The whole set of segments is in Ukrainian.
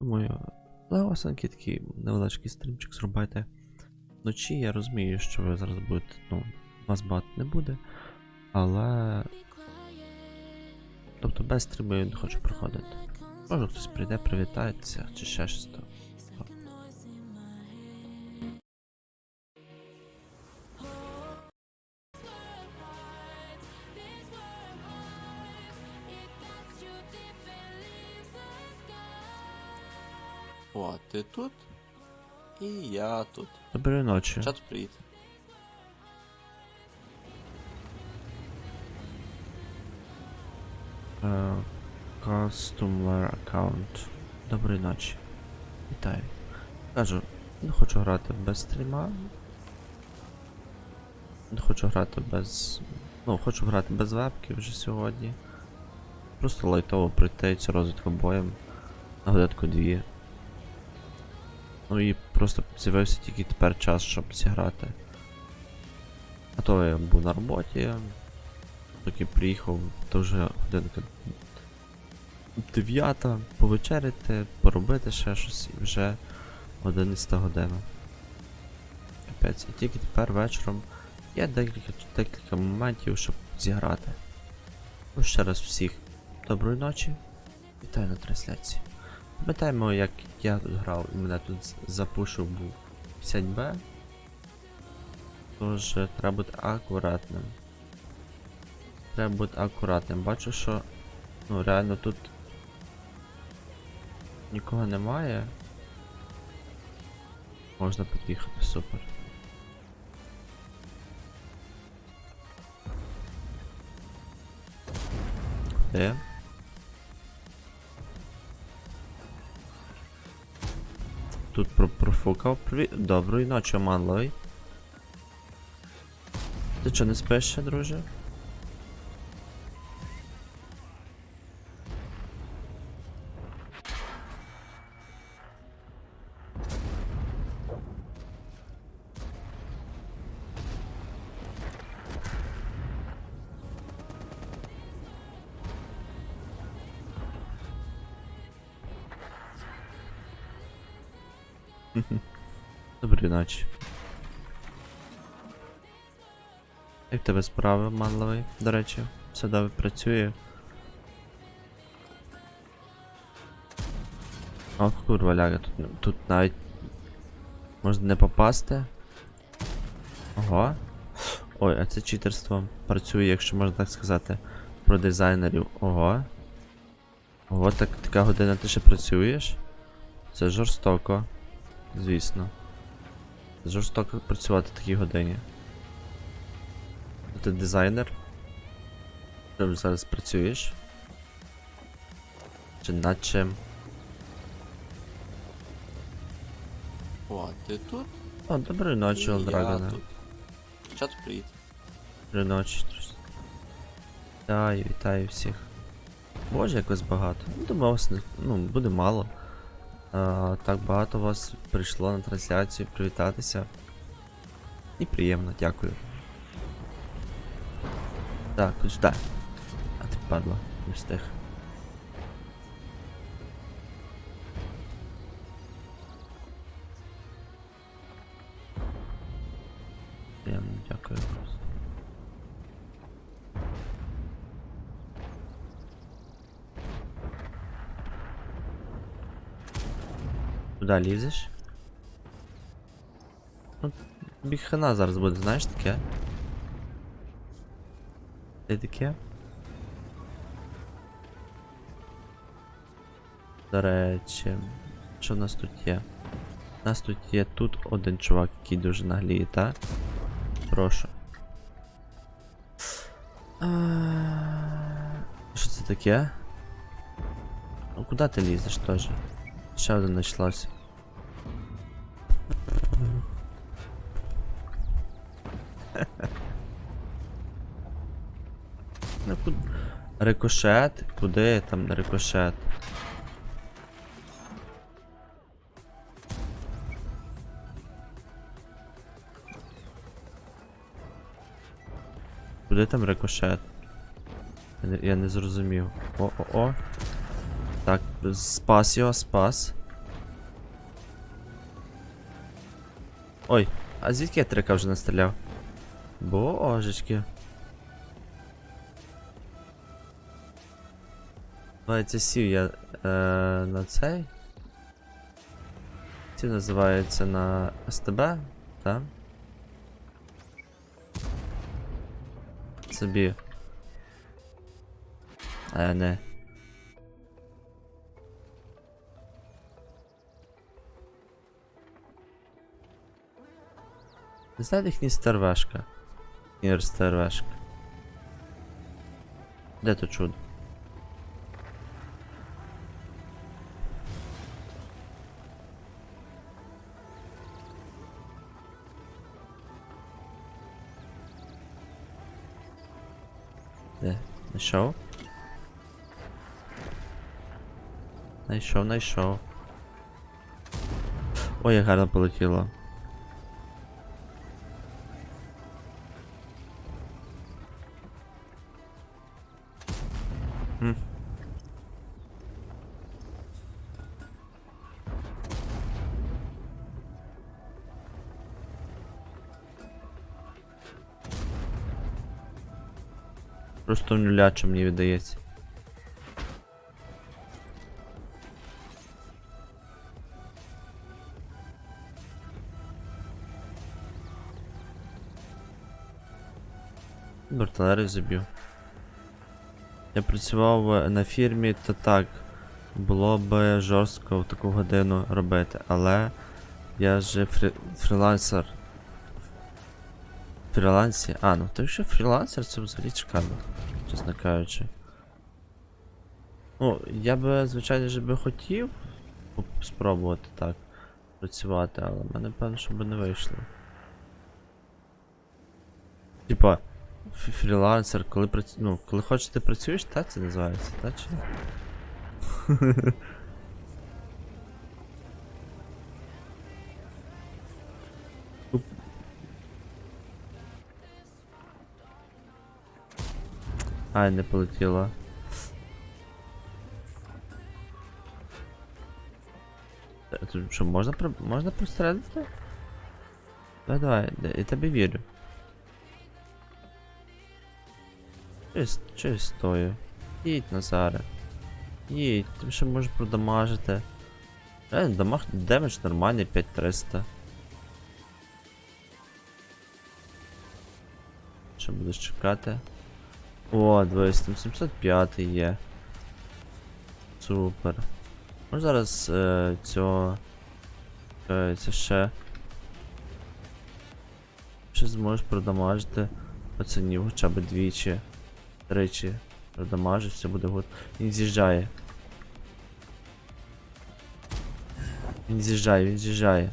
Думаю, легосенький такий невеличкий стрімчик зробити. Вночі я розумію, що ви зараз будете, ну, вас багато не буде, але. Тобто без стріму я не хочу проходити. Може хтось прийде, привітається, чи ще щось там. О, ти тут? І я тут. Доброї ночі. Чат привіт. Е, Customer аккаунт. Доброї ночі. Вітаю. Кажу, не хочу грати без стріма. Не хочу грати без. Ну, хочу грати без вебки вже сьогодні. Просто лайтово прийти розвитку боєм на годинку дві. Ну і просто з'явився тільки тепер час, щоб зіграти. А то я був на роботі, поки приїхав, то вже годинка дев'ята, повечеряти, поробити ще щось і вже 11 година. Капець, і тільки тепер вечором є декілька, декілька моментів, щоб зіграти. Ну, ще раз всіх доброї ночі. Вітаю на трансляції. Пам'ятаємо, як я тут грав і мене тут запушив був 50Б. Тож е, треба бути акуратним. Треба бути акуратним. Бачу, що ну реально тут нікого немає. Можна під'їхати, супер. Де? Тут профукав. Привіт. Доброї ночі, манлой. Ти чо не спиш ще, друже? Доброї ночі. Як тебе справи, манловий? До речі, все добре працює. О, курва ляга, тут, тут навіть можна не попасти. Ого. Ой, а це читерство працює, якщо можна так сказати, про дизайнерів. Ого. Ого, так, така година ти ще працюєш? Це жорстоко. Звісно. Жорстоко працювати в такій годині. Ти дизайнер? Чим зараз працюєш? Чи над чим? О, ти тут? О, доброї ночі, тут. Чат привіт. Доброї ночі, друзі. Вітаю, вітаю всіх. Боже, якось багато. Ну, думав, ну, буде мало. А, так багато вас прийшло на трансляцію привітатися. І приємно, дякую. Так, ось сюди. А ти падла, не встиг. Куда лізеш? Ну, тобі зараз буде, знаєш таке? Ти таке? До речі, що в нас тут є? У нас тут є тут один чувак, який дуже нагліє, та? Прошу. Що це таке? Ну куди ти лізеш теж? Ще один знайшлося. Рикошет? Куди там рикошет? Куди там рикошет? Я не, я не зрозумів. О-о-о. Так, спас його, спас. Ой, а звідки я трика вже настріляв? Божечки. Називається сів я е, на цей. Сів називається на СТБ, так? Собі. А не. Не знаєте їхній стервешка? Ігор стервешка. Де то чудо? Найшов? Найшов, найшов. Ой, як гарно полетіло. Просто нуляче мені віддається. Барталери заб'ю. Я працював на фірмі, то так. Було б жорстко в таку годину робити, але я же фрі... фрілансер. Фрілансі. А, ну то що фрілансер це взагалі шикарно, чесно кажучи. Ну, я би, звичайно ж би хотів спробувати так працювати, але в мене певно, що би не вийшло. Типа, фрілансер, коли прац... ну, коли хочеш ти працюєш, так це називається, так чи? Ай, не полетіло. Тут Що, можна про... можна прострелити? Давай, давай, да- я тебе вірю. Чись, чись стою. Їдь Назаре. Їдь, ти ще можеш продамажити. Е, дамаг, демедж нормальний 5300. Що будеш чекати? О, дивись, там 705 є. Супер. Може зараз е, цього. Е, це ще. Ще зможеш продамажити пацанів хоча б двічі. Тричі. Продамажить, все буде гуд. Він з'їжджає. Він з'їжджає, він з'їжджає.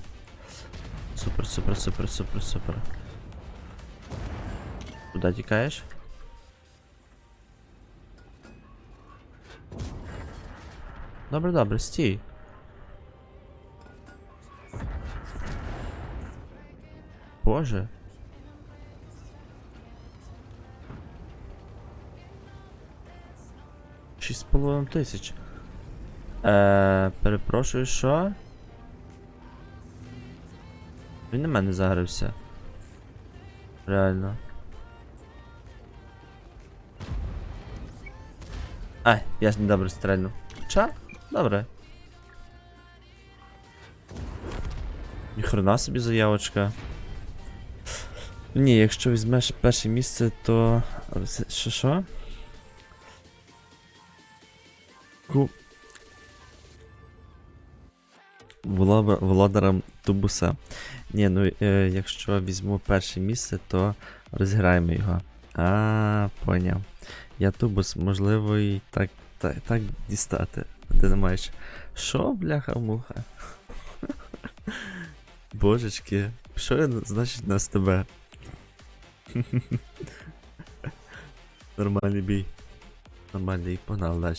Супер, супер, супер, супер, супер. Куди тікаєш? Добре, добре, стій. Боже. Шість з тисяч. Е, перепрошую, що? Він на мене загрився. Реально. Ай, я ж недобре стрельнув. Хоча? Добре. Ніхрена собі заявочка. Ні, якщо візьмеш перше місце, то. Що що? Ку... Волода- Володарем тубуса. Ні, ну е, якщо візьму перше місце, то розіграємо його. А, поняв. Я тубус, можливо, і так, так, так дістати. Ти не маєш. Що, бляха-муха? Божечки, що я значить на тебе? Нормальний бій. Нормальний, погнав далі.